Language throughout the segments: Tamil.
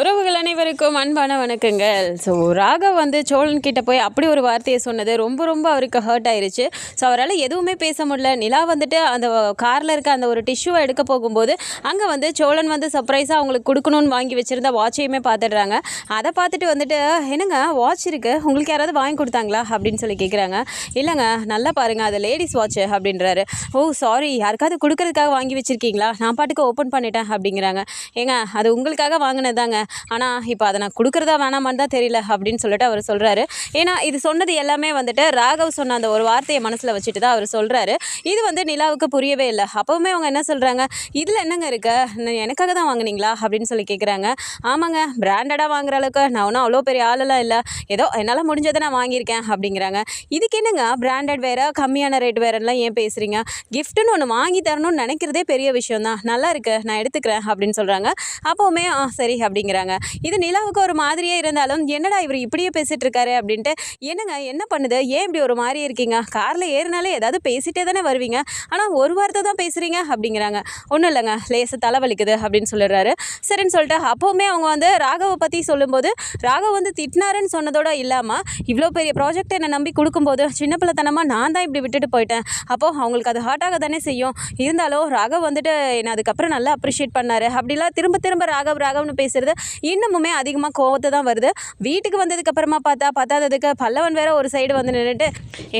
உறவுகள் அனைவருக்கும் அன்பான வணக்கங்கள். ஸோ ராகவ் வந்து சோழன் கிட்ட போய் அப்படி ஒரு வார்த்தையை சொன்னது ரொம்ப ரொம்ப அவருக்கு ஹர்ட் ஆயிருச்சு. ஸோ அவரால் எதுவுமே பேச முடியல. நிலா வந்துட்டு அந்த காரில் இருக்க அந்த ஒரு டிஷ்யூவை எடுக்க போகும்போது அங்கே வந்து சோழன் வந்து சர்ப்ரைஸாக அவங்களுக்கு கொடுக்கணும்னு வாங்கி வச்சுருந்த வாட்சையுமே பார்த்துடுறாங்க அதை பார்த்துட்டு வந்துட்டு என்னங்க வாட்ச் இருக்குது உங்களுக்கு யாராவது வாங்கி கொடுத்தாங்களா? அப்படின்னு சொல்லி கேட்குறாங்க இல்லைங்க நல்லா பாருங்கள் அது லேடிஸ் வாட்ச் அப்படின்றாரு. ஓ சாரி யாருக்காவது கொடுக்கறதுக்காக வாங்கி வச்சுருக்கீங்களா? நான் பாட்டுக்கு ஓப்பன் பண்ணிட்டேன் அப்படிங்கிறாங்க. ஏங்க அது உங்களுக்காக வாங்கினதாங்க ஆனால் இப்போ அதை நான் கொடுக்குறதா வேணாமான்னு தான் தெரியல அப்படின்னு சொல்லிட்டு அவர் சொல்கிறாரு ஏன்னா இது சொன்னது எல்லாமே வந்துட்டு ராகவ் சொன்ன அந்த ஒரு வார்த்தையை மனசில் வச்சுட்டு தான் அவர் சொல்கிறாரு இது வந்து நிலாவுக்கு புரியவே இல்லை. அப்போவுமே அவங்க என்ன சொல்கிறாங்க இதில் என்னங்க இருக்குது எனக்காக தான் வாங்குனீங்களா? அப்படின்னு சொல்லி கேட்குறாங்க ஆமாங்க பிராண்டடாக வாங்குற அளவுக்கு நான் ஒன்றும் அவ்வளோ பெரிய ஆளெல்லாம் இல்லை. ஏதோ என்னால் முடிஞ்சதை நான் வாங்கியிருக்கேன் அப்படிங்கிறாங்க. இதுக்கு என்னங்க? பிராண்டட் வேறு கம்மியான ரேட் வேறெல்லாம் ஏன் பேசுகிறீங்க கிஃப்ட்டுன்னு ஒன்று வாங்கி தரணும்னு நினைக்கிறதே பெரிய விஷயம் தான் நல்லா இருக்கு நான் எடுத்துக்கிறேன் அப்படின்னு சொல்கிறாங்க அப்போவுமே ஆ சரி அப்படிங்கிறாங்க. இது நிலாவுக்கு ஒரு மாதிரியே இருந்தாலும் என்னடா இவர் இப்படியே பேசிட்டு இருக்காரு அப்படின்ட்டு என்னங்க என்ன பண்ணுது? ஏன் இப்படி ஒரு மாதிரி இருக்கீங்க? காரில் ஏறினாலே ஏதாவது பேசிட்டே தானே வருவீங்க? ஆனால் ஒரு வார்த்தை தான் பேசுகிறீங்க அப்படிங்கிறாங்க. ஒன்றும் இல்லைங்க. லேசு தலைவலிக்குது அப்படின்னு சொல்லிடுறாரு. சரின்னு சொல்லிட்டு அப்போவுமே அவங்க வந்து ராகவை பற்றி சொல்லும்போது ராகவ் வந்து திட்டினாருன்னு சொன்னதோட இல்லாமல் இவ்வளோ பெரிய ப்ராஜெக்ட் என்னை நம்பி கொடுக்கும்போது சின்ன பிள்ளைத்தனமாக நான் தான் இப்படி விட்டுட்டு போயிட்டேன். அப்போது அவங்களுக்கு அது ஹார்ட்டாக தானே செய்யும். இருந்தாலும் ராகவ் வந்துட்டு என்னை அதுக்கப்புறம் நல்லா அப்ரிஷியேட் பண்ணார். அப்படிலாம் திரும்ப திரும்ப ராகவ் ராகவ்னு பேசுகிறது இன்னமுமே அதிகமாக கோவத்தை தான் வருது. வீட்டுக்கு வந்ததுக்கு அப்புறமா பார்த்தா பத்தாததுக்கு பல்லவன் வேற ஒரு சைடு வந்து நின்றுட்டு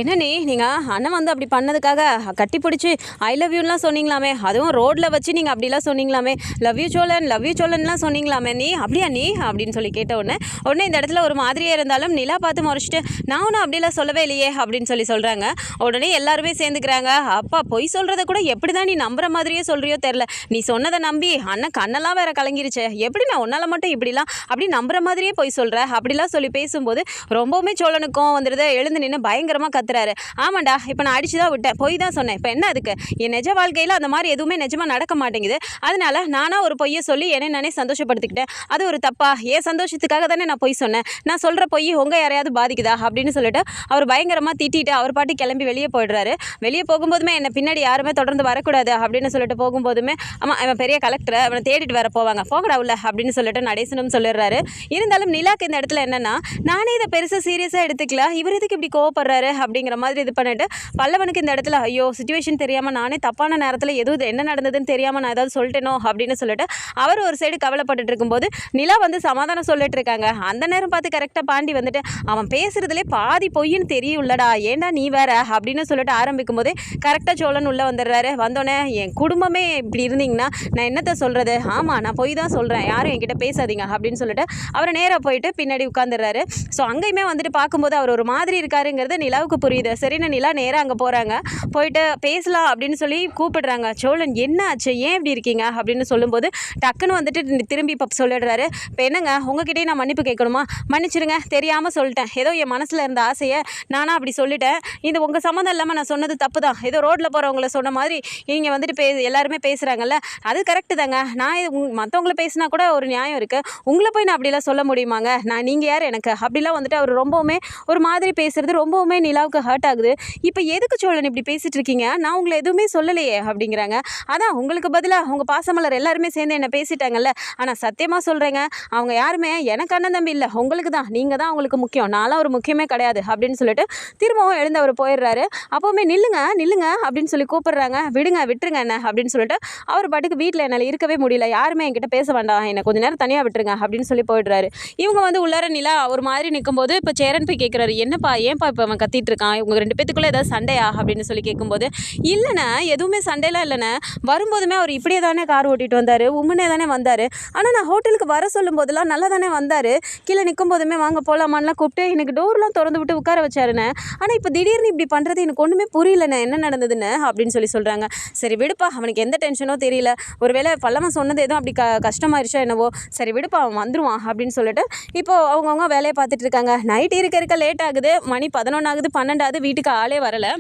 என்ன நீ நீங்கள் அண்ணன் வந்து அப்படி பண்ணதுக்காக கட்டி பிடிச்சி ஐ லவ் யூலாம் சொன்னீங்களாமே. அதுவும் ரோட்டில் வச்சு நீங்கள் அப்படிலாம் சொன்னீங்களாமே. Love you Cholan love you சோழன்லாம் சொன்னீங்களாமே. நீ அப்படியா நீ? அப்படின்னு சொல்லி கேட்ட உடனே உடனே இந்த இடத்துல ஒரு மாதிரியே இருந்தாலும் நிலா பார்த்து முறைச்சிட்டு நான் ஒன்றும் அப்படிலாம் சொல்லவே இல்லையே அப்படின்னு சொல்லி சொல்கிறாங்க உடனே எல்லாருமே சேர்ந்துக்கிறாங்க. அப்பா பொய் சொல்கிறத கூட எப்படி தான் நீ நம்புற மாதிரியே சொல்கிறியோ தெரில நீ சொன்னதை நம்பி அண்ணன் கண்ணெல்லாம் வேற கலங்கிருச்சே. எப்படி நான் உன்னால மட்டும் இப்படிலாம் அப்படி நம்புற மாதிரியே போய் சொல்கிற அப்படிலாம் சொல்லி பேசும்போது ரொம்பவுமே சோழனுக்கும் வந்துடுது எழுந்து நின்று பயங்கரமாக கத்துறாரு. ஆமாண்டா இப்போ நான் அடிச்சு தான் விட்டேன். பொய் தான் சொன்னேன். இப்போ என்ன அதுக்கு? என் நிஜ வாழ்க்கையில் அந்த மாதிரி எதுவுமே நிஜமாக நடக்க மாட்டேங்குது. அதனால நானாக ஒரு பொய்யை சொல்லி என்னை நானே சந்தோஷப்படுத்திக்கிட்டேன். அது ஒரு தப்பா? ஏன் சந்தோஷத்துக்காக தானே நான் பொய் சொன்னேன். நான் சொல்கிற பொய் உங்கள் யாரையாவது பாதிக்குதா? அப்படின்னு சொல்லிட்டு அவர் பயங்கரமாக திட்டிட்டு அவர் பாட்டு கிளம்பி வெளியே போயிடுறாரு. வெளியே போகும்போதுமே என்னை பின்னாடி யாருமே தொடர்ந்து வரக்கூடாது அப்படின்னு சொல்லிட்டு போகும்போதுமே ஆமாம் அவன் பெரிய கலெக்டர் அவனை தேடிட்டு வர போவாங்க. போங்கடா உள்ள அப்படின்னு சொல்லிட்டு நடேசனும் சொல்லிடுறாரு. இருந்தாலும் நிலாக்கு இந்த இடத்துல என்னன்னா நானே இதை பெருசாக சீரியஸாக எடுத்துக்கல. இவர் எதுக்கு இப்படி கோவப்படுறாரு? அப்படிங்கிற மாதிரி இது பண்ணிட்டு பல்லவனுக்கு இந்த இடத்துல ஐயோ சுச்சுவேஷன் தெரியாமல் நானே தப்பான நேரத்தில் எதுவும் என்ன நடந்ததுன்னு தெரியாமல் நான் ஏதாவது சொல்லிட்டேனோ? அப்படின்னு சொல்லிட்டு அவர் ஒரு சைடு கவலைப்பட்டுட்டு இருக்கும்போது நிலா வந்து சமாதானம் சொல்லிட்டு இருக்காங்க. அந்த நேரம் பார்த்து கரெக்டாக பாண்டி வந்துட்டு அவன் பேசுறதுலே பாதி பொய்ன்னு தெரியும்லடா. ஏண்டா நீ வேற? அப்படின்னு சொல்லிட்டு ஆரம்பிக்கும் போதே கரெக்டாக சோழன் உள்ளே வந்துடுறாரு. வந்தோடனே என் குடும்பமே இப்படி இருந்தீங்கன்னா நான் என்னத்த சொல்கிறது ஆமாம் நான் பொய் தான் சொல்கிறேன் யாரும் என்கிட்ட பேசாதீங்க அப்படின்னு சொல்லிட்டு அவர் நேராக போயிட்டு பின்னாடி உட்காந்துடுறாரு ஸோ அங்கேயுமே வந்துட்டு பார்க்கும்போது அவர் ஒரு மாதிரி இருக்காருங்கிறது நிலாவுக்கு புரியுது. சரின்னு நிலா நேராக அங்கே போகிறாங்க போயிட்டு பேசலாம் அப்படின்னு சொல்லி கூப்பிடுறாங்க. சோழன் என்ன ஆச்சு? ஏன் இப்படி இருக்கீங்க? அப்படின்னு சொல்லும்போது டக்குன்னு வந்துட்டு திரும்பி இப்போ சொல்லிடுறாரு. இப்போ என்னங்க? உங்ககிட்டயே நான் மன்னிப்பு கேட்கணுமா? மன்னிச்சிருங்க தெரியாமல் சொல்லிட்டேன். ஏதோ என் மனசில் இருந்த ஆசையை நானாக அப்படி சொல்லிட்டேன். இது உங்கள் சம்மந்தம் இல்லாமல் நான் சொன்னது தப்பு தான். ஏதோ ரோட்டில் போகிறவங்கள சொன்ன மாதிரி நீங்கள் வந்துட்டு பே எல்லாருமே பேசுகிறாங்கல்ல அது கரெக்டு தாங்க. நான் மற்றவங்கள பேசினா கூட ஒரு நியாயம் இருக்குது உங்களை போய் நான் அப்படிலாம் சொல்ல முடியுமாங்க? நான் நீங்கள் யார் எனக்கு? அப்படிலாம் வந்துட்டு அவர் ரொம்பவுமே ஒரு மாதிரி பேசுறது ரொம்பவுமே நிலாவுக்கு ஹர்ட் ஆகுது. இப்போ எதுக்கு சோழன் இப்படி பேசிட்டு இருக்கீங்க? நான் உங்களை எதுவுமே சொல்லலையே அப்படிங்கிறாங்க. அதான் உங்களுக்கு பதிலாக உங்கள் பாசமலர் எல்லாருமே சேர்ந்து என்ன பேசிட்டாங்கல்ல. ஆனால் சத்தியமாக சொல்கிறேங்க அவங்க யாருமே எனக்கு அண்ணன் தம்பி இல்லை. உங்களுக்கு தான். நீங்கள் தான் அவங்களுக்கு முக்கியம். நான்லாம் ஒரு முக்கியமே கிடையாது அப்படின்னு சொல்லிட்டு திரும்பவும் எழுந்து அவர் போயிடுறாரு. அப்போவுமே நில்லுங்க நில்லுங்க அப்படின்னு சொல்லி கூப்பிடுறாங்க. விடுங்க விட்டுருங்க என்ன அப்படின்னு சொல்லிட்டு அவர் பாட்டுக்கு வீட்டில் என்னால் இருக்கவே முடியல. யாருமே என்கிட்ட பேச வேண்டாம். என்னை கொஞ்ச நேரம் தனியாக விட்டுருங்க அப்படின்னு சொல்லி போயிடுறாரு. இவங்க வந்து உள்ளார நிலா ஒரு மாதிரி நிற்கும்போது இப்போ சேரன் போய் கேட்குறாரு என்னப்பா ஏன்ப்பா இப்போ அவன் கத்திட்டு இருக்கான் இவங்க ரெண்டு பேத்துக்குள்ளே ஏதாவது சண்டையா? அப்படின்னு சொல்லி கேட்கும்போது இல்லைண்ணே எதுவுமே சண்டையெல்லாம் இல்லைண்ணே. வரும்போதுமே அவர் இப்படியே தானே கார் ஓட்டிட்டு வந்தார் உம்மனே தானே வந்தார். ஆனால் நான் ஹோட்டலுக்கு வர சொல்லும் போதெல்லாம் நல்லா தானே வந்தார். கீழே நிற்கும் போதுமே வாங்க போகலாமான்லாம் கூப்பிட்டு எனக்கு டோர்லாம் திறந்து விட்டு உட்கார வச்சாருண்ணே. ஆனால் இப்போ திடீர்னு இப்படி பண்ணுறது எனக்கு ஒன்றுமே புரியலண்ணே. என்ன நடந்ததுன்னு? அப்படின்னு சொல்லி சொல்கிறாங்க சரி விடுப்பா. அவனுக்கு எந்த டென்ஷனோ தெரியல. ஒருவேளை பல்லவன் சொன்னது எதுவும் அப்படி க கஷ்டமாயிருச்சோ என்னவோ? சரி விடுப்பா அவன் வந்துடுவான் அப்படின்னு சொல்லிட்டு இப்போ அவங்கவுங்க வேலையை பார்த்துட்டு இருக்காங்க. நைட் இருக்க இருக்க லேட் ஆகுது. மணி பதினொன்று ஆகுது பன்னெண்டாவது வீட்டுக்கு ஆளே வரலை.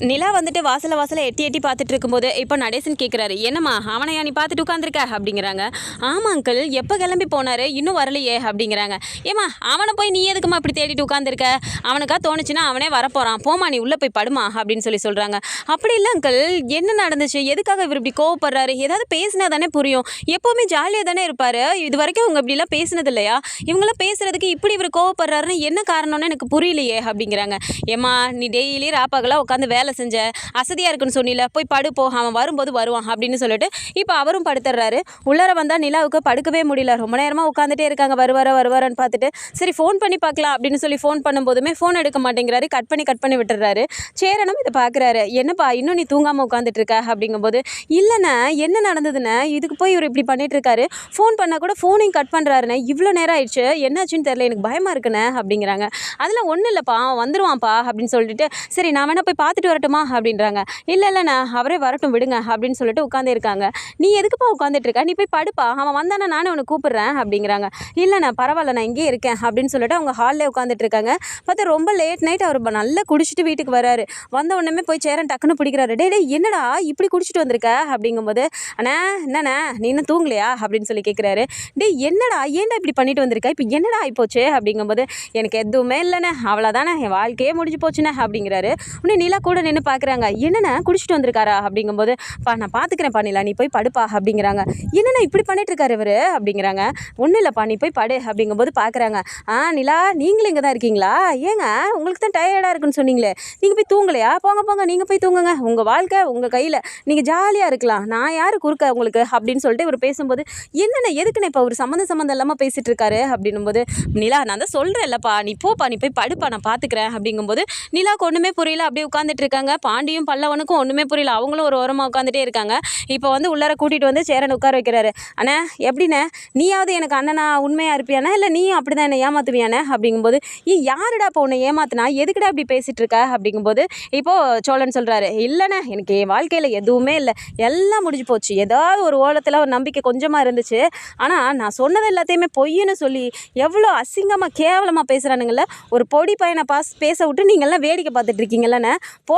நிலா வந்துட்டு வாசல வாசல எட்டி எட்டி பார்த்துட்டு இருக்கும்போது இப்போ நடேசன் கேட்குறாரு என்னம்மா அவனையா நீ பார்த்துட்டு உட்காந்துருக்க அப்படிங்கிறாங்க. ஆமா அங்கிள். எப்போ கிளம்பி போனாரு? இன்னும் வரலையே. அப்படிங்கிறாங்க. ஏம்மா அவனை போய் நீ எதுக்குமா இப்படி தேடிட்டு உட்காந்துருக்க அவனுக்கா தோணுச்சுன்னா அவனே வரப்போறான். போமா நீ உள்ளே போய் படுமா அப்படின்னு சொல்லி சொல்கிறாங்க அப்படி இல்லை அங்கிள். என்ன நடந்துச்சு? எதுக்காக இவர் இப்படி கோவப்படுறாரு? ஏதாவது பேசினா தானே புரியும். எப்போவுமே ஜாலியாக தானே இருப்பார். இது வரைக்கும் இவங்க இப்படிலாம் பேசினது இல்லையா? இவங்களாம் பேசுறதுக்கு இப்படி இவர் கோவப்படுறாருன்னு என்ன காரணம்னு எனக்கு புரியலையே அப்படிங்கிறாங்க. ஏம்மா நீ டெய்லி ராப்பாக்கெல்லாம் உட்காந்து வேலை செஞ்ச அசதியாக இருக்குன்னு சொன்னில போய் படு போ அவன் வரும்போது வருவான் அப்படின்னு சொல்லிட்டு இப்போ அவரும் படுத்துடுறாரு உள்ளார வந்தால் நிலாவுக்கு படுக்கவே முடியல. ரொம்ப நேரமாக உட்காந்துட்டே இருக்காங்க. வருவார வருவாரன்னு பார்த்துட்டு சரி ஃபோன் பண்ணி பார்க்கலாம் அப்படின்னு சொல்லி ஃபோன் பண்ணும்போதுமே ஃபோன் எடுக்க மாட்டேங்கிறாரு. கட் பண்ணி கட் பண்ணி விட்டுறாரு சேரனும் இதை பார்க்குறாரு. என்னப்பா இன்னும் நீ தூங்காமல் உட்காந்துட்டு இருக்க? அப்படிங்கும்போது இல்லைண்ணே என்ன நடந்ததுன்னு இதுக்கு போய் இவர் இப்படி பண்ணிட்டு இருக்காரு. ஃபோன் பண்ணால் கூட ஃபோனையும் கட் பண்ணுறாருண்ணே இவ்வளோ நேரம் ஆயிடுச்சு. என்னாச்சுன்னு தெரியல. எனக்கு பயமாக இருக்குண்ணே அப்படிங்கிறாங்க. அதெல்லாம் ஒன்றும் இல்லைப்பா. அவன் வந்துருவான்ப்பா அப்படின்னு சொல்லிட்டு சரி நான் வேணால் போய் பார்த்துட்டு வரட்டுமா அப்படின்றாங்க. இல்லை இல்லைண்ணா அவரே வரட்டும் விடுங்க அப்படின்னு சொல்லிட்டு உட்காந்துருக்காங்க நீ எதுக்குப்பா உட்காந்துட்டு இருக்க நீ போய் படுப்பா. அவன் வந்தானே நானே உனக்கு கூப்பிடுறேன் அப்படிங்கிறாங்க. இல்லைண்ணா பரவாயில்ல நான் இங்கேயே இருக்கேன் அப்படின்னு சொல்லிட்டு அவங்க ஹாலில் உட்காந்துட்டு இருக்காங்க பார்த்தா ரொம்ப லேட் நைட் அவர் நல்லா குடிச்சிட்டு வீட்டுக்கு வராரு. வந்த உடனே போய் சேரன் டக்குன்னு பிடிக்கிறாரு. டே டே என்னடா இப்படி குடிச்சிட்டு வந்திருக்க? அப்படிங்கும்போது அண்ணா என்னண்ணா நீ இன்னும் தூங்கலையா? அப்படின்னு சொல்லி கேட்குறாரு டேய் என்னடா ஏன்டா இப்படி பண்ணிட்டு வந்திருக்க? இப்போ என்னடா ஆகிப்போச்சு அப்படிங்கும்போது எனக்கு எதுவுமே இல்லைண்ணே அவ்வளோதானே என் வாழ்க்கையே முடிஞ்சு போச்சுண்ணே அப்படிங்கிறாரு. உடனே நிலா கூட நின்று பார்க்குறாங்க என்னென்ன குடிச்சிட்டு வந்திருக்காரா? அப்படிங்கும்போது பா நான் பார்த்துக்கிறேன் நிலா நீ போய் படுப்பா அப்படிங்கிறாங்க. என்னண்ணா இப்படி பண்ணிட்டு இருக்காரு இவரு? அப்படிங்கிறாங்க. ஒன்றும் இல்லைப்பா நீ போய் படு அப்படிங்கும்போது பார்க்குறாங்க ஆ நிலா நீங்களும் இங்கே தான் இருக்கீங்களா? ஏங்க உங்களுக்கு தான் டயர்டாக இருக்குன்னு சொன்னீங்களே. நீங்கள் போய் தூங்கலையா? போங்க போங்க நீங்கள் போய் தூங்குங்க. உங்கள் வாழ்க்கை உங்கள் கையில் நீங்கள் ஜாலியாக இருக்கலாம். நான் யார் குறுக்க உங்களுக்கு? அப்படின்னு சொல்லிட்டு இவர் பேசும்போது என்னென்ன எதுக்குண்ணே இப்போ ஒரு சம்மந்த சம்மந்தம் இல்லாமல் பேசிகிட்டு இருக்காரு அப்படின்னும்போது நிலா நான் தான் சொல்கிறேன் இல்லைப்பா நீ போப்பா நீ போய் படுப்பா நான் பார்த்துக்கிறேன் அப்படிங்கும்போது நிலாவுக்கு ஒன்றுமே புரியல. அப்படியே உட்காந்துட்டு இருக்காங்க. பாண்டியும் பல்லவனுக்கும் ஒன்றுமே புரியல. அவங்களும் ஒரு ஓரமாக உட்காந்துட்டே இருக்காங்க. இப்போ வந்து உள்ளார கூட்டிகிட்டு வந்து சேரன் உட்கார வைக்கிறாரு. அண்ணா எப்படிண்ணே? நீயாவது எனக்கு அண்ணனா உண்மையாக இருப்பியாண்ணா? இல்லை நீயும் அப்படி தான் என்னை ஏமாத்துவியாண்ணே? அப்படிங்கும்போது ஏ யாருடா இப்போ உன்னை ஏமாத்தினா? எதுக்குடா இப்படி பேசிகிட்டு இருக்க? அப்படிங்கும்போது இப்போது சோழன் சொல்கிறாரு இல்லைண்ணே எனக்கு என் வாழ்க்கையில் எதுவுமே இல்லை. எல்லாம் முடிஞ்சு போச்சு. ஏதாவது ஒரு ஓலத்தில் ஒரு நம்பிக்கை கொஞ்சமாக இருந்துச்சு. ஆனால் நான் சொன்னது எல்லாத்தையுமே பொய்ன்னு சொல்லி எவ்வளோ அசிங்கமாக கேவலமாக பேசுகிறானுங்கள ஒரு பொடி பையனை பாஸ் பேச விட்டு நீங்கள்லாம் வேடிக்கை பார்த்துட்டு இருக்கீங்களண்ணே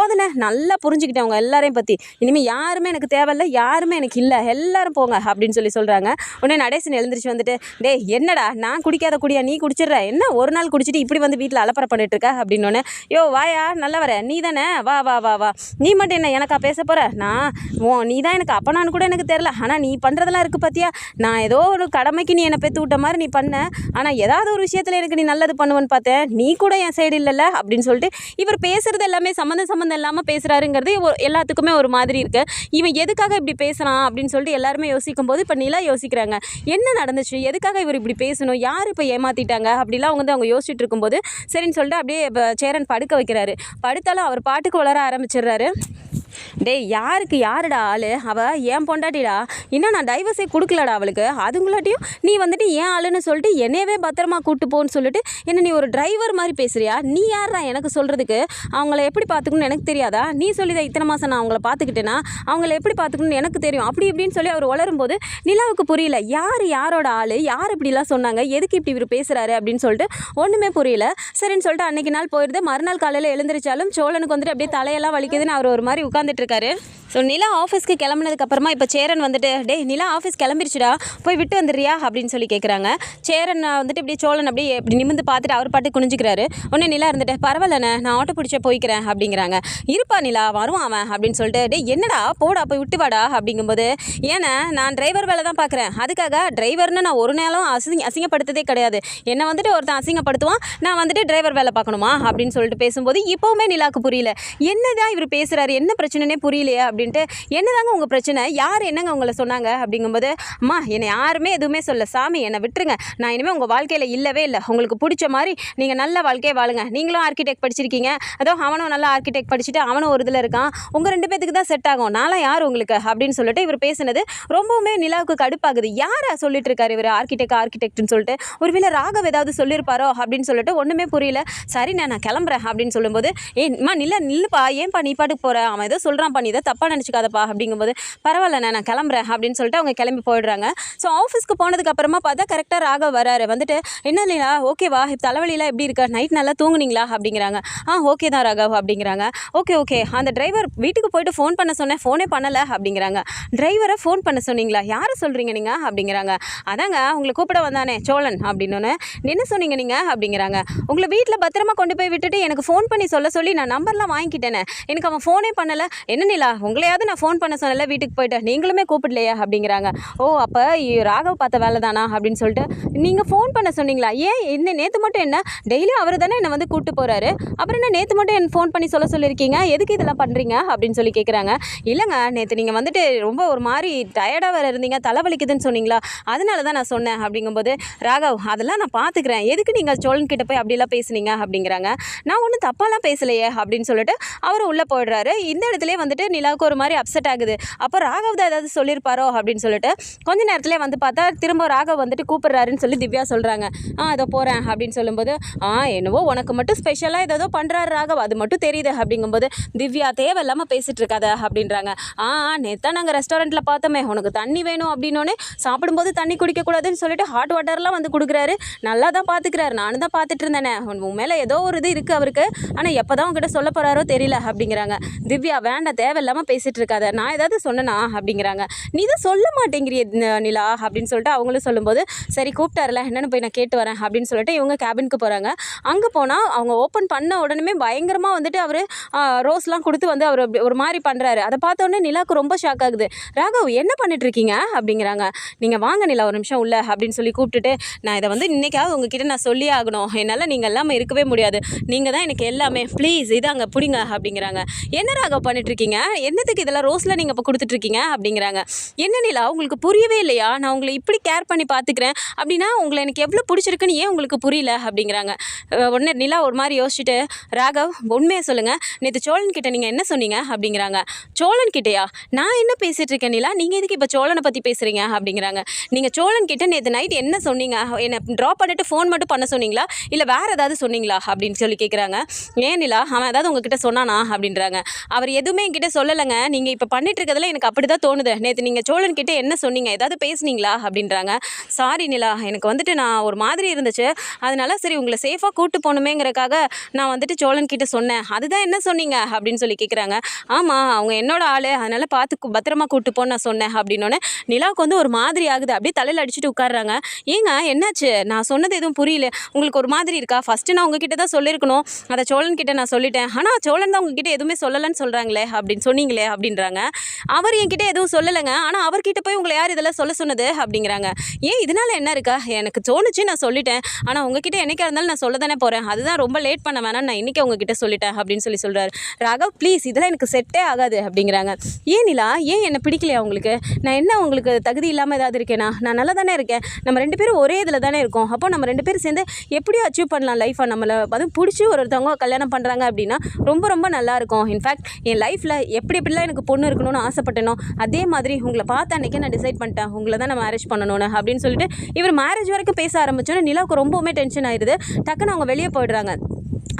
போதுண்ணே நல்லா புரிஞ்சுக்கிட்டேன் அவங்க எல்லாரையும் பற்றி இனிமேல் யாருமே எனக்கு தேவையில்ல யாருமே எனக்கு இல்லை. எல்லாரும் போங்க அப்படின்னு சொல்லி சொல்கிறாங்க உடனே நடேசன் எழுந்திரிச்சு வந்துட்டு டேய் என்னடா? நான் குடிக்காத குடியா? நீ குடிச்சிடுற? என்ன ஒரு நாள் குடிச்சிட்டு இப்படி வந்து வீட்டில் அலப்பற பண்ணிட்டு இருக்க? அப்படின்னோடனே யோ வாயா நல்லா வர நீ தானே? வா வா வா வா. நீ மட்டும் என்ன எனக்கா பேச போகிற நான் ஓ நீ தான் எனக்கு அப்பனான்னு கூட எனக்கு தெரில ஆனால் நீ பண்ணுறதெல்லாம் இருக்குது பார்த்தியா நான் ஏதோ ஒரு கடமைக்கு நீ என்னை பெற்று விட்ட மாதிரி நீ பண்ண. ஆனால் ஏதாவது ஒரு விஷயத்தில் எனக்கு நீ நல்லது பண்ணுவேன்னு பார்த்தேன். நீ கூட என் சைடு இல்லைல்ல? அப்படின்னு சொல்லிட்டு இவர் பேசுறது எல்லாமே சம்மந்தம் சம்மந்தம் இல்லாமல் பேசுகிறாருங்கிறது எல்லாத்துக்குமே ஒரு மாதிரி இருக்குது இவன் எதுக்காக இப்படி பேசுகிறான் அப்படின்னு சொல்லிட்டு எல்லாருமே யோசிக்கும் போது இப்போ நிலா யோசிக்கிறாங்க. என்ன நடந்துச்சு? எதுக்காக இவர் இப்படி பேசணும்? யார் இப்போ ஏமாற்றிட்டாங்க அப்படிலாம் அவங்க வந்து அவங்க யோசிச்சுட்டு இருக்கும்போது சரின்னு சொல்லிட்டு அப்படியே இப்போ சேரன் படுக்க வைக்கிறாரு. படுத்தாலும் அவர் பாட்டுக்கு வளர ஆரம்பிச்சிடுறாரு. டேய் யாருக்கு யாருடா ஆள்? அவள் ஏன் பொண்டாட்டிடா. இன்னும் நான் டைவர்ஸே கொடுக்கலடா அவளுக்கு. அதுங்களாட்டியும் நீ வந்துட்டு ஏன் ஆளுன்னு சொல்லிட்டு என்னையவே பத்திரமா கூப்பிட்டு போன்னு சொல்லிட்டு என்ன நீ ஒரு டிரைவர் மாதிரி பேசுறியா? நீ யாரா எனக்கு சொல்கிறதுக்கு அவங்கள எப்படி பார்த்துக்கணும்னு எனக்கு தெரியாதா? நீ சொல்லிதான் இத்தனை மாதம் நான் அவங்கள பார்த்துக்கிட்டேன்னா அவங்கள எப்படி பார்த்துக்கணும்னு எனக்கு தெரியும். அப்படி இப்படின்னு சொல்லி அவர் வளரும்போது நிலாவுக்கு புரியல. யார் யாரோட ஆள்? யார் இப்படிலாம் சொன்னாங்க? எதுக்கு இப்படி இவர் பேசுகிறாரு அப்படின்னு சொல்லிட்டு ஒன்றுமே புரியல. சரின்னு சொல்லிட்டு அன்னைக்கு நாள் போயிடுது மறுநாள் காலையில் எழுந்திரிச்சாலும் சோழனுக்கு வந்துட்டு அப்படியே தலையெல்லாம் வலிக்குதுன்னு அவர் ஒரு மாதிரி இருக்காரு ஸோ நிலா ஆஃபீஸ்க்கு கிளம்புனதுக்கப்புறமா இப்போ சேரன் வந்துட்டு டேய் நிலா ஆஃபீஸ் கிளம்பிருச்சுடா. போய் விட்டு வந்துடுறியா? அப்படின்னு சொல்லி கேட்குறாங்க சேரன் வந்துட்டு இப்படி சோழன் அப்படியே இப்படி நிமிந்து பார்த்துட்டு அவர் பாட்டு குனிஞ்சுக்கிறாரு. உடனே நிலா இருந்துட்டு பரவாயில்லண்ணே நான் ஆட்டோ பிடிச்ச போய்க்கிறேன் அப்படிங்கிறாங்க. இருப்பா நிலா வருவான் அவன் அப்படின்னு சொல்லிட்டு டேய் என்னடா போடா போய் விட்டு வாடா அப்படிங்கும்போது ஏன்னா நான் டிரைவர் வேலை தான் பார்க்குறேன் அதுக்காக டிரைவர்னு நான் ஒரு நேரம் அசிங்க அசிங்கப்படுத்ததே கிடையாது. என்னை வந்துட்டு ஒருத்தன் அசிங்கப்படுத்துவான் நான் வந்துட்டு டிரைவர் வேலை பார்க்கணுமா? அப்படின்னு சொல்லிட்டு பேசும்போது இப்போவுமே நிலாக்கு புரியல. என்னதான் இவர் பேசுகிறாரு என்ன பிரச்சனைனே புரியலையே அப்படின்ட்டு என்னதாங்க உங்கள் பிரச்சனை? யார் என்னங்க உங்களை சொன்னாங்க? அப்படிங்கும்போது அம்மா என்னை யாருமே எதுவுமே சொல்ல சாமி என்னை விட்டுருங்க. நான் இனிமேல் உங்கள் வாழ்க்கையில் இல்லவே இல்லை. உங்களுக்கு பிடிச்ச மாதிரி நீங்கள் நல்ல வாழ்க்கையை வாழுங்க. நீங்களும் ஆர்கிடெக்ட் படிச்சிருக்கீங்க. அதோ அவனும் நல்லா ஆர்கிடெக்ட் படிச்சுட்டு அவனும் ஒரு இதில் இருக்கான். உங்கள் ரெண்டு பேத்துக்கு தான் செட் ஆகும். நான்லாம் யார் உங்களுக்கு? அப்படின்னு சொல்லிட்டு இவர் பேசுனது ரொம்பவுமே நிலாவுக்கு கடுப்பாகுது. யாரை சொல்லிட்டு இருக்காரு இவர்? ஆர்கிடெக்ட் ஆர்கிடெக்ட்னு சொல்லிட்டு. ஒருவேளை ராகவ் ஏதாவது சொல்லியிருப்பாரோ அப்படின்னு சொல்லிட்டு ஒன்றுமே புரியல. சரி நான் நான் கிளம்புறேன். அப்படின்னு சொல்லும்போது ஏம்மா நில்ல நில்லுப்பா. ஏன்பா நீ பாட்டுக்கு போகிற அவன் ஏதோ ஏதோ சொல்கிறான்ப்பா நீ இதை தப்பாக நினச்சிக்காதப்பா. அப்படிங்கும்போது பரவாயில்லண்ணே நான் கிளம்புறேன் அப்படின்னு சொல்லிட்டு அவங்க கிளம்பி போயிடுறாங்க. ஸோ ஆஃபீஸ்க்கு போனதுக்கு அப்புறமா பார்த்தா கரெக்டாக ராக வராரு. வந்துட்டு என்ன இல்லையா ஓகேவா இப்போ தலைவலிலாம் எப்படி இருக்கா? நைட் நல்லா தூங்குனீங்களா? அப்படிங்கிறாங்க. ஆ ஓகே தான் ராகவ் அப்படிங்கிறாங்க. ஓகே ஓகே அந்த டிரைவர் வீட்டுக்கு போயிட்டு ஃபோன் பண்ண சொன்னேன் ஃபோனே பண்ணலை அப்படிங்கிறாங்க. டிரைவரை ஃபோன் பண்ண சொன்னீங்களா? யாரை சொல்கிறீங்க நீங்கள் அப்படிங்கிறாங்க. அதாங்க உங்களை கூப்பிட வந்தானே சோழன் அப்படின்னு என்ன சொன்னீங்க நீங்கள் அப்படிங்கிறாங்க. உங்களை வீட்டில் பத்திரமா கொண்டு போய் விட்டுட்டு எனக்கு ஃபோன் பண்ணி சொல்ல சொல்லி நான் நம்பர்லாம் வாங்கிக்கிட்டேனே. எனக்கு அவன் ஃபோனே பண்ணலை என்ன நிலா உங்களையாவது நான் ஃபோன் பண்ண சொன்னல வீட்டுக்கு போயிட்டு. நீங்களுமே கூப்பிடலையா அப்படிங்கிறாங்க. ஓ அப்போ ராகவ் பார்த்த வேலை தானா அப்படின்னு சொல்லிட்டு நீங்கள் ஃபோன் பண்ண சொன்னீங்களா? ஏன் என்ன நேற்று மட்டும் என்ன? டெய்லியும் அவர் தானே என்னை வந்து கூப்பிட்டு போகிறாரு அப்புறம் என்ன நேற்று மட்டும் என் ஃபோன் பண்ணி சொல்ல சொல்லியிருக்கீங்க? எதுக்கு இதெல்லாம் பண்ணுறீங்க அப்படின்னு சொல்லி கேட்குறாங்க இல்லைங்க நேற்று நீங்கள் வந்துட்டு ரொம்ப ஒரு மாதிரி டயர்டாக வேறு இருந்தீங்க தலைவலிக்குதுன்னு சொன்னீங்களா? அதனால தான் நான் சொன்னேன் அப்படிங்கும்போது ராகவ் அதெல்லாம் நான் பார்த்துக்கிறேன். எதுக்கு நீங்கள் சோழன் கிட்ட போய் அப்படிலாம் பேசுனீங்க அப்படிங்கிறாங்க. நான் ஒன்றும் தப்பாலாம் பேசலையே அப்படின்னு சொல்லிட்டு அவர் உள்ளே போயிடுறாரு. இந்த இடத்துலயே வந்துட்டு நிலாவுக்கு ஒரு மாதிரி அப்செட் ஆகுது. அப்போ ராகவ் தான் ஏதாவது சொல்லியிருப்பாரோ அப்படின்னு சொல்லிட்டு கொஞ்ச நேரத்திலே வந்து பார்த்தா திரும்ப ராகவ் வந்துட்டு கூப்பிட்றாருன்னு சொல்லி திவ்யா சொல்கிறாங்க ஆ இதோ போகிறேன் அப்படின்னு சொல்லும்போது ஆ என்னவோ உனக்கு மட்டும் ஸ்பெஷலாக ஏதோ பண்ணுறாரு ராகவ். அது மட்டும் தெரியுது. அப்படிங்கும்போது திவ்யா தேவையில்லாமல் பேசிகிட்டு இருக்காத அப்படின்றாங்க. ஆ நேத்தான் நாங்கள் ரெஸ்டாரண்ட்டில் பார்த்தோமே. உனக்கு தண்ணி வேணும் அப்படின்னோடனே சாப்பிடும்போது தண்ணி குடிக்கக்கூடாதுன்னு சொல்லிட்டு ஹாட் வாட்டர்லாம் வந்து கொடுக்குறாரு. நல்லா தான் பார்த்துக்கிறாரு நானும் தான் பார்த்துட்டு இருந்தேனே. உன் மேலே ஏதோ ஒரு இது இருக்குது அவருக்கு. ஆனால் எப்போ தான் உங்ககிட்ட சொல்ல போகிறாரோ தெரியல அப்படிங்கிறாங்க. திவ்யா வேண்டாம் தேவையில்லாமல் பேசிகிட்டு இருக்காத நான் ஏதாவது சொன்னனா அப்படிங்கிறாங்க. நீ தான் சொல்ல மாட்டேங்கிறிய நிலா அப்படின்னு சொல்லிட்டு அவங்களும் சொல்லும்போது சரி கூப்பிட்டாருல என்னென்னு போய் நான் கேட்டு வரேன் அப்படின்னு சொல்லிட்டு இவங்க கேபினுக்கு போகிறாங்க அங்கே போனால் அவங்க ஓப்பன் பண்ண உடனே பயங்கரமாக வந்துட்டு அவர் ரோஸ்லாம் கொடுத்து வந்து அவர் ஒரு மாதிரி பண்ணுறாரு அதை பார்த்தோன்னே நிலாவுக்கு ரொம்ப ஷாக் ஆகுது. ராகவ் என்ன பண்ணிட்டுருக்கீங்க? அப்படிங்கிறாங்க. நீங்கள் வாங்க நிலா ஒரு நிமிஷம் உள்ள அப்படின்னு சொல்லி கூப்பிட்டுட்டு நான் இதை வந்து இன்றைக்காவது உங்ககிட்ட நான் சொல்லி ஆகணும். என்னால் நீங்கள் எல்லாமே இருக்கவே முடியாது. நீங்கள் தான் எனக்கு எல்லாமே ப்ளீஸ் இதாங்க பிடிங்க அப்படிங்கிறாங்க. என்ன ராகவ் பண்ணி இருக்கீங்க என்னத்துக்கு இதெல்லாம் ரோஸில் நீங்கள் இப்போ கொடுத்துட்ருக்கீங்க அப்படிங்கிறாங்க. என்ன நிலா உங்களுக்கு புரியவே இல்லையா? நான் உங்களை இப்படி கேர் பண்ணி பார்த்துக்கிறேன். அப்படின்னா உங்களை எனக்கு எவ்வளோ பிடிச்சிருக்குன்னு ஏன் உங்களுக்கு புரியல? அப்படிங்கிறாங்க. உடனே நிலா ஒரு மாதிரி யோசிச்சுட்டு ராகவ் உண்மையை சொல்லுங்கள் நேற்று சோழன் கிட்ட நீங்கள் என்ன சொன்னீங்க? அப்படிங்கிறாங்க. சோழன் கிட்டயா? நான் என்ன பேசிகிட்டு இருக்கேன் நிலா? நீங்கள் எதுக்கு இப்போ சோழனை பற்றி பேசுகிறீங்க அப்படிங்கிறாங்க. நீங்கள் சோழன் கிட்ட நேற்று நைட் என்ன சொன்னீங்க? என்னை ட்ராப் பண்ணிட்டு ஃபோன் மட்டும் பண்ண சொன்னீங்களா? இல்லை வேறு ஏதாவது சொன்னீங்களா? அப்படின்னு சொல்லி கேட்குறாங்க ஏன் நிலா? அவன் ஏதாவது உங்ககிட்ட சொன்னானா? அப்படின்றாங்க. அவர் எது எதுவுமே என்கிட்ட சொல்லலைங்க. நீங்கள் இப்போ பண்ணிட்டு இருக்கிறதுல எனக்கு அப்படி தான் தோணுது. நேற்று நீங்கள் சோழன் கிட்டே என்ன சொன்னீங்க? ஏதாவது பேசுனீங்களா? அப்படின்றாங்க. சாரி நிலா எனக்கு வந்துட்டு நான் ஒரு மாதிரி இருந்துச்சு. அதனால சரி உங்களை சேஃபாக கூட்டு போகணுமேங்கிறக்காக நான் வந்துட்டு சோழன் கிட்டே சொன்னேன். அதுதான் என்ன சொன்னீங்க? அப்படின்னு சொல்லி கேட்குறாங்க ஆமாம் அவங்க என்னோட ஆள். அதனால் பார்த்து பத்திரமா கூட்டு போன்னு நான் சொன்னேன். அப்படின்னோடனே நிலாவுக்கு வந்து ஒரு மாதிரி ஆகுது. அப்படியே தலையில் அடிச்சுட்டு உட்காடுறாங்க ஏங்க என்னாச்சு? நான் சொன்னது எதுவும் புரியல. உங்களுக்கு ஒரு மாதிரி இருக்கா? ஃபஸ்ட்டு நான் உங்ககிட்ட தான் சொல்லியிருக்கணும். அதை சோழன் கிட்டே நான் சொல்லிட்டேன். ஆனால் சோழன் தான் உங்ககிட்ட எதுவுமே சொல்லலைன்னு சொல்கிறாங்க சொல்கிறாங்களே அப்படின்னு சொன்னீங்களே அப்படின்றாங்க. அவர் என்கிட்ட எதுவும் சொல்லலைங்க. ஆனால் அவர்கிட்ட போய் உங்களை யார் இதெல்லாம் சொல்ல சொன்னது அப்படிங்கிறாங்க. ஏன் இதனால என்ன இருக்கா? எனக்கு தோணுச்சு நான் சொல்லிட்டேன். ஆனால் உங்ககிட்ட என்னைக்கா இருந்தாலும் நான் சொல்ல தானே போகிறேன் அதுதான் ரொம்ப லேட் பண்ண வேணாம். நான் இன்றைக்கி உங்ககிட்ட சொல்லிட்டேன் அப்படின்னு சொல்லி சொல்கிறாரு ராகவ் ப்ளீஸ் இதெல்லாம் எனக்கு செட்டே ஆகாது அப்படிங்கிறாங்க. ஏன் நிலா? ஏன் என்னை பிடிக்கலையா உங்களுக்கு? நான் என்ன உங்களுக்கு தகுதி இல்லாமல் ஏதாவது இருக்கேனா? நான் நல்லா தானே இருக்கேன். நம்ம ரெண்டு பேரும் ஒரே இதில் தானே இருக்கோம். அப்போ நம்ம ரெண்டு பேரும் சேர்ந்து எப்படி அச்சீவ் பண்ணலாம் லைஃப்பை நம்மளை அதுவும் பிடிச்சி ஒருத்தவங்க கல்யாணம் பண்ணுறாங்க அப்படின்னா ரொம்ப ரொம்ப நல்லா இருக்கும். இன்ஃபேக்ட் என் லைஃப்பில் எப்படி எப்படிலாம் எனக்கு பொண்ணு இருக்கணும்னு ஆசைப்பட்டனோ அதே மாதிரி உங்களை பார்த்த அன்றைக்கே நான் டிசைட் பண்ணிட்டேன் உங்களை தான் நான் மேரேஜ் பண்ணணும்னு அப்படின்னு சொல்லிட்டு இவர் மேரேஜ் வரைக்கும் பேச ஆரம்பிச்சோன்னே நிலாவுக்கு ரொம்பவுமே டென்ஷன் ஆயிடுது டக்குன்னு அவங்க வெளியே போயிடுறாங்க.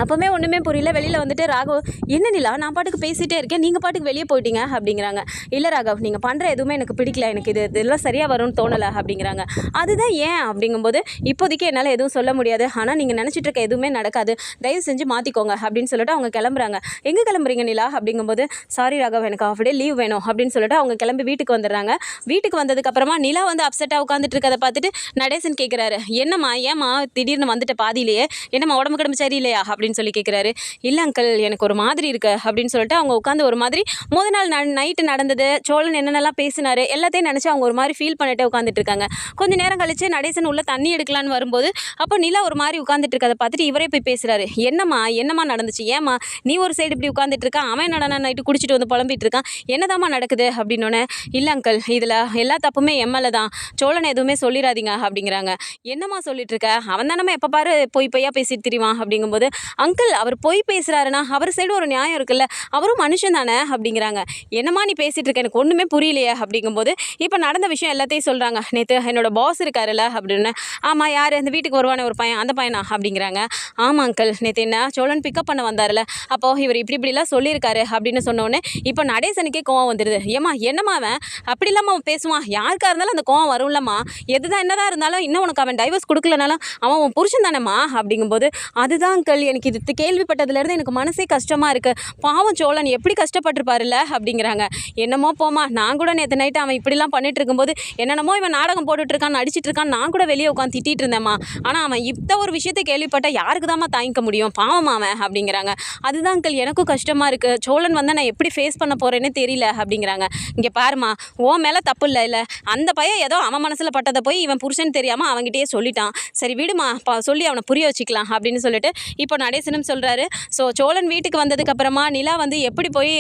அப்போவுமே ஒன்றுமே புரியல. வெளியில் வந்துட்டு ராகவ் என்ன நிலா? நான் பாட்டுக்கு பேசிகிட்டே இருக்கேன். நீங்கள் பாட்டுக்கு வெளியே போயிட்டீங்க அப்படிங்கிறாங்க. இல்லை ராகவ் நீங்கள் பண்ணுற எதுவுமே எனக்கு பிடிக்கல. எனக்கு இது இதெல்லாம் சரியாக வரும்னு தோணலை அப்படிங்கிறாங்க. அதுதான் ஏன்? அப்படிங்கும்போது இப்போதைக்கு என்னால் எதுவும் சொல்ல முடியாது. ஆனால் நீங்கள் நினச்சிட்டு இருக்க எதுவுமே நடக்காது. தயவு செஞ்சு மாற்றிக்கோங்க அப்படின்னு சொல்லிட்டு அவங்க கிளம்புறாங்க. எங்கே கிளம்புறீங்க நிலா? அப்படிங்கும்போது சாரி ராகவ் எனக்கு ஆஃப் டே லீவ் வேணும் அப்படின்னு சொல்லிட்டு அவங்க கிளம்பி வீட்டுக்கு வந்துடுறாங்க. வீட்டுக்கு வந்ததுக்கப்புறமா நிலா வந்து அப்செட்டாக உட்காந்துட்டு இருக்கதை பார்த்துட்டு நடேசன் கேட்குறாரு என்னம்மா ஏம்மா? திடீர்னு வந்துட்ட பாதியிலேயே. என்னம்மா உடம்பு கிடம்பு சரியில்லையா? அப்படின்னு சொல்லி கேட்குறாரு இல்லை அங்கிள் எனக்கு ஒரு மாதிரி இருக்கு அப்படின்னு சொல்லிட்டு அவங்க உட்காந்து ஒரு மாதிரி முத நாள் நைட்டு நடந்தது. சோழன் என்னென்னலாம் பேசினாரு எல்லாத்தையும் நினச்சி அவங்க ஒரு மாதிரி ஃபீல் பண்ணிட்டே உட்காந்துட்டு இருக்காங்க. கொஞ்ச நேரம் கழிச்சு நடேசன் உள்ள தண்ணி எடுக்கலான்னு வரும்போது அப்போ நிலா ஒரு மாதிரி உட்காந்துட்டு இருக்கதை பார்த்துட்டு இவரே போய் பேசுகிறாரு என்னம்மா என்னம்மா நடந்துச்சு? ஏம்மா நீ ஒரு சைடு இப்படி உட்காந்துட்டு இருக்கா அவன் நடன நைட்டு குடிச்சிட்டு வந்து புலம்பிட்டு இருக்கான் என்னதாம்மா நடக்குது? அப்படின்னோடனே இல்லை அங்கிள் இதில் எல்லா தப்புமே எம்எல்ஏ தான். சோழன் எதுவுமே சொல்லிடாதீங்க அப்படிங்கிறாங்க. என்னம்மா சொல்லிட்டு இருக்க? அவன் தானம்மா எப்போ பாரு போய் பொய்யா பேசிட்டு திரிவான் அப்படிங்கும்போது அங்கிள் அவர் போய் பேசுகிறாருன்னா அவர் சைடு ஒரு நியாயம் இருக்குல்ல அவரும் மனுஷன் தானே அப்படிங்கிறாங்க. என்னம்மா நீ பேசிகிட்டு இருக்க? எனக்கு ஒன்றுமே புரியலையே அப்படிங்கும்போது இப்போ நடந்த விஷயம் எல்லாத்தையும் சொல்கிறாங்க நேற்று என்னோட பாஸ் இருக்காருல்ல அப்படின்னு. ஆமாம் யார்? இந்த வீட்டுக்கு வருவானே ஒரு பையன் அந்த பையனா? அப்படிங்கிறாங்க. ஆமாம் அங்கிள் நேற்று என்ன? சோழன் பிக்கப் பண்ண வந்தார்ல அப்போ இவர் இப்படி இப்படிலாம் சொல்லியிருக்காரு அப்படின்னு சொன்னோடனே இப்போ நடேசனுக்கே கோவம் வந்துடுது ஏம்மா என்னம்மா அவன்? அப்படி இல்லாமல் அவன் பேசுவான். யாருக்கா இருந்தாலும் அந்த கோவம் வரும்லம்மா. எதுதான் என்னதான் இருந்தாலும் இன்னும் உனக்கு அவன் டைவர்ஸ் கொடுக்கலனாலும் அவன் உன் புருஷன் தானேம்மா அப்படிங்கும்போது அதுதான் அங்கிள் எனக்கு இது கேள்விப்பட்டதுலேருந்து எனக்கு மனசே கஷ்டமாக இருக்குது பாவம் சோழன் எப்படி கஷ்டப்பட்டிருப்பாருல்ல? அப்படிங்கிறாங்க. என்னமோ போமா நான் கூட நேற்று நைட்டு அவன் இப்படிலாம் பண்ணிட்டு இருக்கும்போது என்னென்னமோ இவன் நாடகம் போட்டுட்டு இருக்கான் இருக்கான் நான் கூட வெளியே உட்காந்து திட்டிகிட்டு இருந்தேம்மா. ஆனால் அவன் இந்த ஒரு விஷயத்தை கேள்விப்பட்டால் யாருக்கு தாம்மா தாங்கிக்க முடியும்? பாவம் அவன் அப்படிங்கிறாங்க. அதுதான் அங்கிள் எனக்கும் கஷ்டமாக இருக்குது சோழன் வந்தால் நான் எப்படி ஃபேஸ் பண்ண போகிறேன்னு தெரியல அப்படிங்கிறாங்க. இங்கே பாருமா ஓ மேலே தப்பு இல்லை இல்லை. அந்த பையன் ஏதோ அவன் மனசில் பட்டதை போய் இவன் புருஷன் தெரியாமல் அவங்ககிட்டயே சொல்லிட்டான். சரி விடுமா சொல்லி அவனை புரிய வச்சுக்கலாம் அப்படின்னு சொல்லிட்டு இப்போ நடேசனும் சொல்கிறாரு ஸோ சோழன் வீட்டுக்கு வந்ததுக்கு அப்புறமா நிலா வந்து எப்படி போய்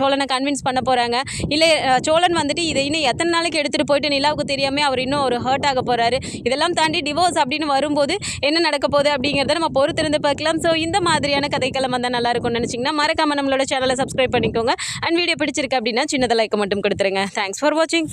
சோழனை கன்வின்ஸ் பண்ண போகிறாங்க இல்லை சோழன் வந்துட்டு இதை இன்னும் எத்தனை நாளைக்கு எடுத்துகிட்டு போயிட்டு நிலாவுக்கு தெரியாமல் அவர் இன்னும் ஒரு ஹர்ட் ஆக போகிறாரு இதெல்லாம் தாண்டி டிவோர்ஸ் அப்படின்னு வரும்போது என்ன நடக்க போகுது அப்படிங்கிறத நம்ம பொறுத்திருந்து பார்க்கலாம். ஸோ இந்த மாதிரியான கதைக்களம் வந்தால் நல்லா இருக்கும்னு நினச்சிங்கன்னா மறக்காமல் நம்மளோட சேனலை சப்ஸ்கிரைப் பண்ணிக்கோங்க. அண்ட் வீடியோ பிடிச்சிருக்கு அப்படின்னா சின்னதாக லைக் மட்டும் கொடுத்துருங்க. தேங்க்ஸ் ஃபார் வாட்சிங்